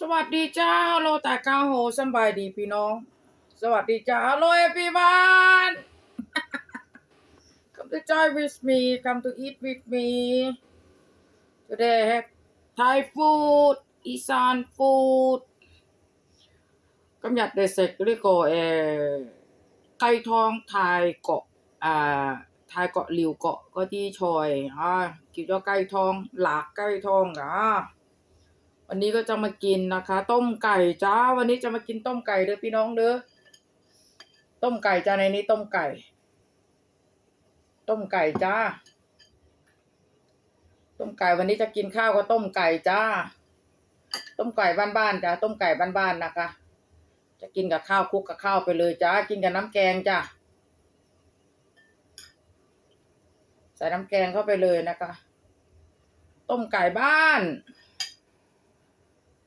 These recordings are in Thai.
สวัสดีจ้าฮัลโหลแต่ก้าโหสบายดีพี่น้อง สวัสดีจ้าฮัลโหล everyone come to join with me come to eat with me today I have Thai food อีสาน food กำยัดเดเซกเรียกเอไก่ทองไทยเกาะอ่าไทยเกาะหลิวเกาะก็ที่ชอยอ่ากินว่าไก่ทองหลากไก่ทองอะ วันนี้ก็จะมากินนะคะ ต้มไก่จ้า วันนี้จะมากินต้มไก่เด้อพี่น้องเด้อต้มไก่จ้าในนี้ต้มไก่ ต้มไก่จ้า ต้มไก่วันนี้จะกินข้าวก็ต้มไก่จ้า ต้มไก่บ้านๆจ้าต้มไก่บ้านๆนะคะ จะกินกับข้าวคลุกกับข้าวไปเลยจ้ากินกับน้ำแกงจ้าใส่น้ำแกงเข้าไปเลยนะคะ ต้มไก่บ้าน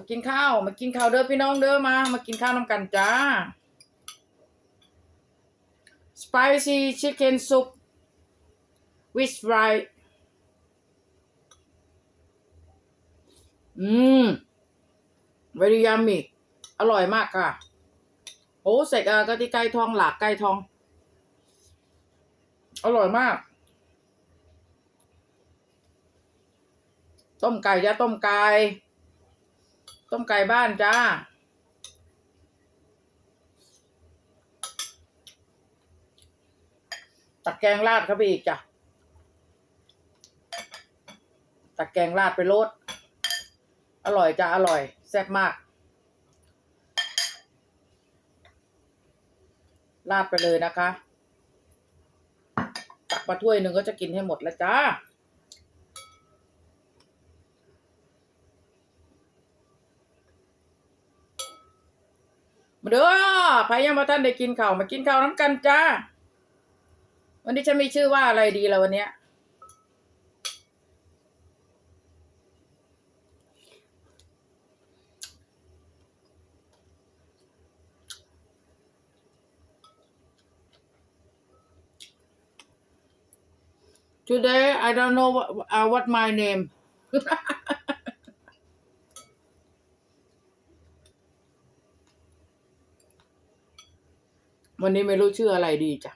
มากินข้าว มากินข้าวเด้อพี่น้องเด้อมา มากินข้าวน้ำกันจ้า spicy chicken soup with rice อืม very yummy อร่อยมากค่ะโอ้ใส่กะทิไก่ทองหลากไก่ทอง อร่อยมาก ต้มไก่จ้าต้มไก่ ต้มไก่บ้านจ้า ตักแกงราดเข้าไปอีกจ้ะ ตักแกงราดไปโรสอร่อยจ้าอร่อย แซ่บมาก ราดไปเลยนะคะ ตักมาถ้วยหนึ่งก็จะกินให้หมดแล้วจ้า เด้อพายยังมาท่านได้กินข้าวมากินข้าวน้ำกันจ้า วันนี้ฉันมีชื่อว่าอะไรดีล่ะวันเนี้ย Today I don't know what, uh, what my name วันนี้ไม่รู้ชื่ออะไรดีจ้ะ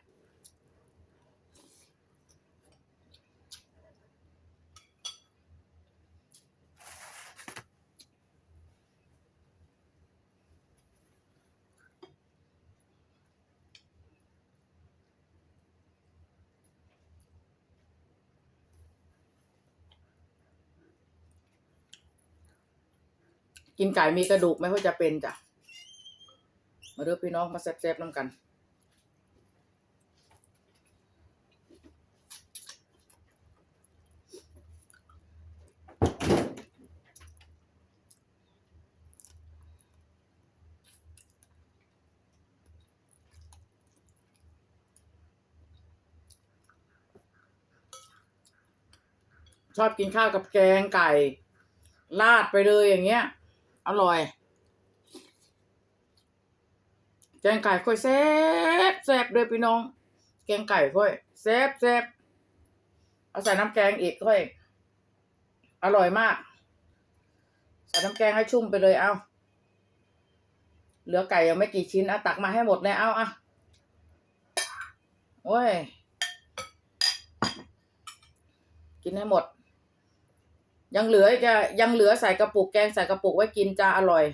กินไก่มีกระดูกไม่ค่อยจะเป็นจ้ะ มาเด้อพี่น้องมาแซ่บๆน้ำกัน ชอบกินข้าวกับแกงไก่ราดไปเลยอย่างเงี้ย อร่อย แกงไก่ค่อยแซ่บแซ่บเลยพี่น้อง แกงไก่ค่อยแซ่บแซ่บเอาใส่น้ำแกงอีกค่อย อร่อยมาก ใส่น้ำแกงให้ชุ่มไปเลยเอาเหลือไก่ยังไม่กี่ชิ้นเอาตักมาให้หมดเลยเอาอะโอ้ย กินให้หมด ยังเหลือจะยังเหลือใส่กระปุกแกงใส่กระปุกไว้กินจ้าอร่อย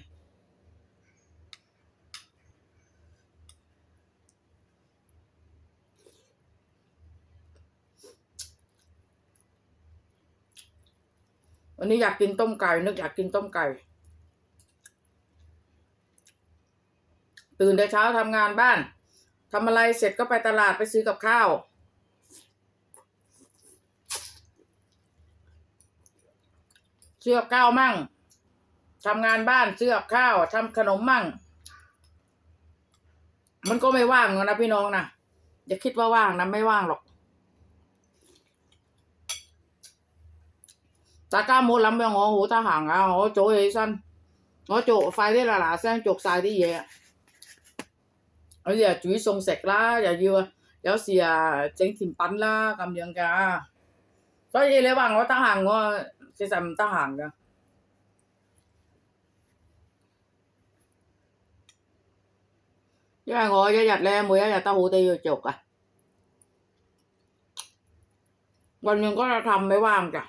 วันนี้อยากกินต้มไก่นึกอยากกินต้มไก่ ตื่นแต่เช้าทำงานบ้านทำอะไรเสร็จก็ไปตลาดไปซื้อกับข้าว เสื้อก้าวมั่งทำงานบ้านเสื้อกข้าวทำขนมมั่ง มันก็ไม่ว่างนะพี่น้องนะอย่าคิดว่าว่างนะไม่ว่างหรอกตาก้ามดลำเบงหัวหูตาห่างอะหัวโจยสั้นหัวโจไฟได้ละหลาแซงจกสายที่เยอะเอาอย่าจุ้ยทรงเสกละอย่าเยอะแล้วเสียเจ๊งถิ่มปั้นละกำยังกาก็ยี่เลยว่างหัวตาห่างว่า 其实唔得闲噶因为我一日咧每一日都好多要做噶运动嗰日头唔系话唔得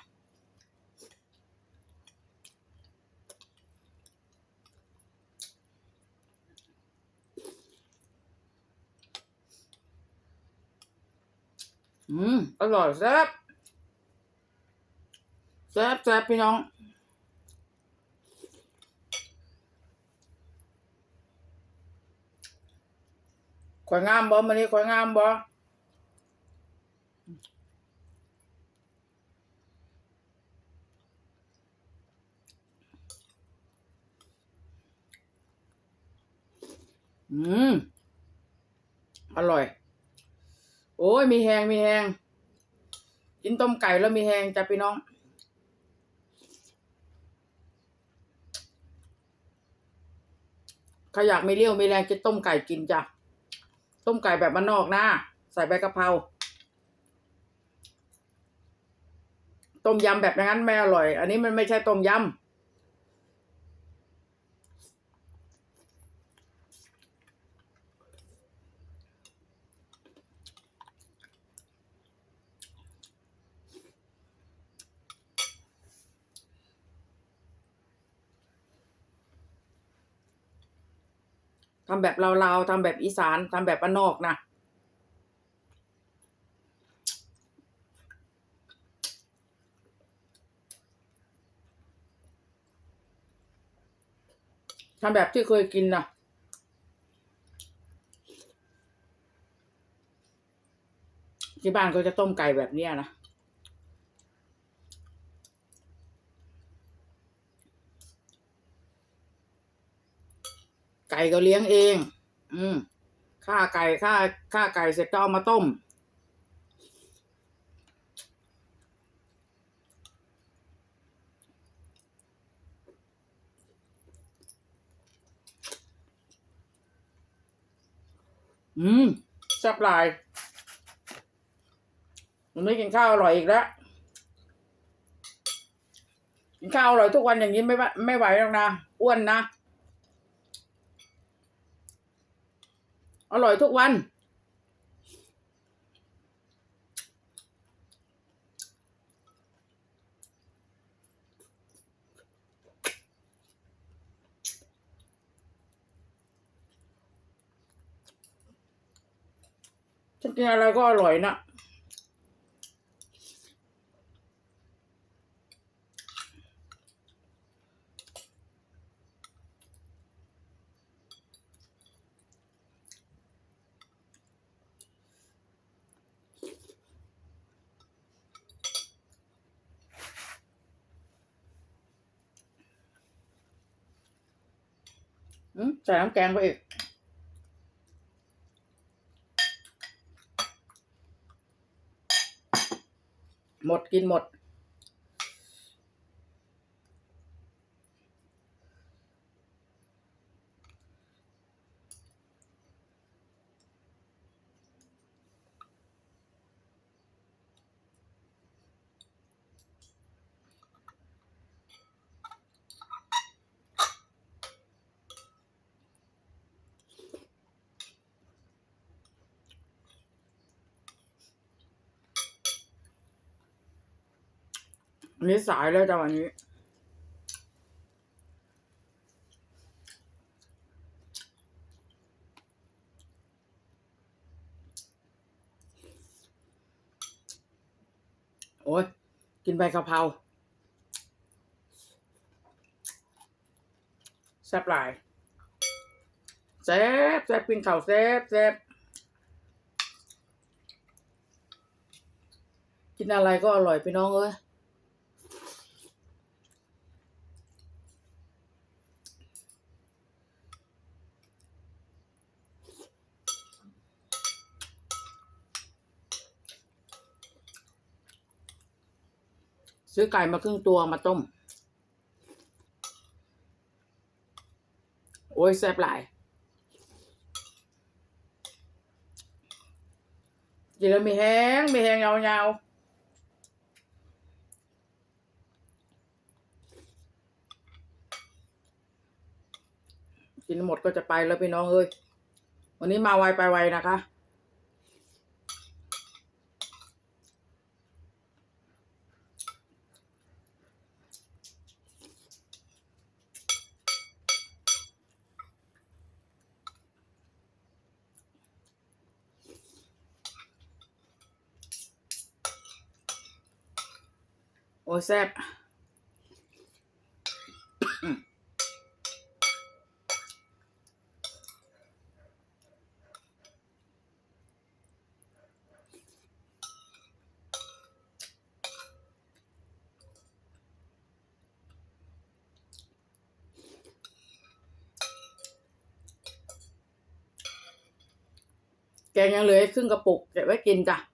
嗯。我落嚟先啦 แซ่บแซ่บพี่น้องข่อยงามบ่มื้อนี้ข่อยงามบ่อืม อร่อย โอ้ย มีแหงมีแหงกินต้มไก่แล้วมีแหงจ้ะพี่น้อง ใครอยากมีเรี่ยวมีแรงกินต้มไก่กินจ้ะ ต้มไก่แบบบ้านนอกนะ ใส่ใบกะเพรา ต้มยำแบบนั้นไม่อร่อย อันนี้มันไม่ใช่ต้มยำ ทำแบบลาวๆทำแบบอีสานทำแบบบ้านนอกนะทำแบบที่เคยกินนะที่บ้านก็จะต้มไก่แบบเนี้ยนะ ไก่ก็เลี้ยงเอง อืมฆ่าไก่ฆ่าฆ่าไก่เสร็จก็เอามาต้ม อืมแซ่บลายมันไม่กินข้าวอร่อยอีกแล้วกินข้าวอร่อยทุกวันอย่างนี้ไม่ไม่ไหวหรอกนะอ้วนนะ อร่อยทุกวัน ฉันกินอะไรก็อร่อยนะ ใส่น้ำแกงไปอีกหมดกินหมด นนี้สายแล้วจ้ะวันนี้ โอ้ยกินใบกะเพราแซ่บหลายแซ่บแซ่บกินข้าวแซ่บแซ่บกินอะไรก็อร่อยพี่น้องเอ้ย ซื้อไก่มาครึ่งตัวมาต้ม โอ้ยแซ่บหลายกินแล้วมีแห้งมีแห้งยาวๆกินหมดก็จะไปแล้วพี่น้องเอ้ย วันนี้มาไวไปไวนะคะ อ้แซ่บแกงยังเหลือครึ่งกระปุกเก็บไว้กินจ้ะ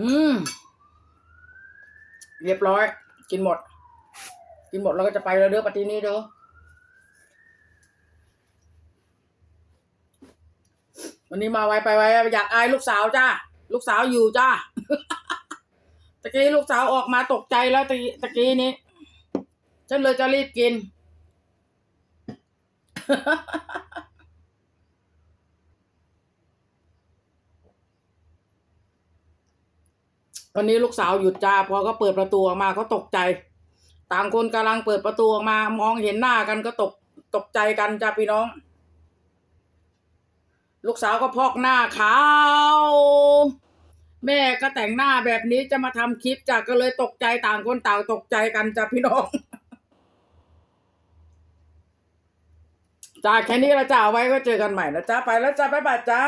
อืม เรียบร้อย กินหมด กินหมดแล้วก็จะไปแล้วเด้อปฏินี้เด้อวันนี้มาไวไปไวอยากอายลูกสาวจ้าลูกสาวอยู่จ้าตะกี้ลูกสาวออกมาตกใจแล้วตะตะกี้นี้ ฉันเลยจะรีบกิน วันนี้ลูกสาวหยุดจ้าพอก็เปิดประตูออกมาเขาตกใจ ต่างคนกำลังเปิดประตูออกมามองเห็นหน้ากันก็ตกตกใจกันจ้าพี่น้อง ลูกสาวก็พอกหน้าขาวแม่ก็แต่งหน้าแบบนี้จะมาทำคลิปจ้าก็เลยตกใจต่างคนต่างตกใจกันจ้าพี่น้องจ้าแค่นี้ละจ้าเอาไว้ก็เจอกันใหม่นะจ้าไปแล้วจ้าบ๊ายบายจ้า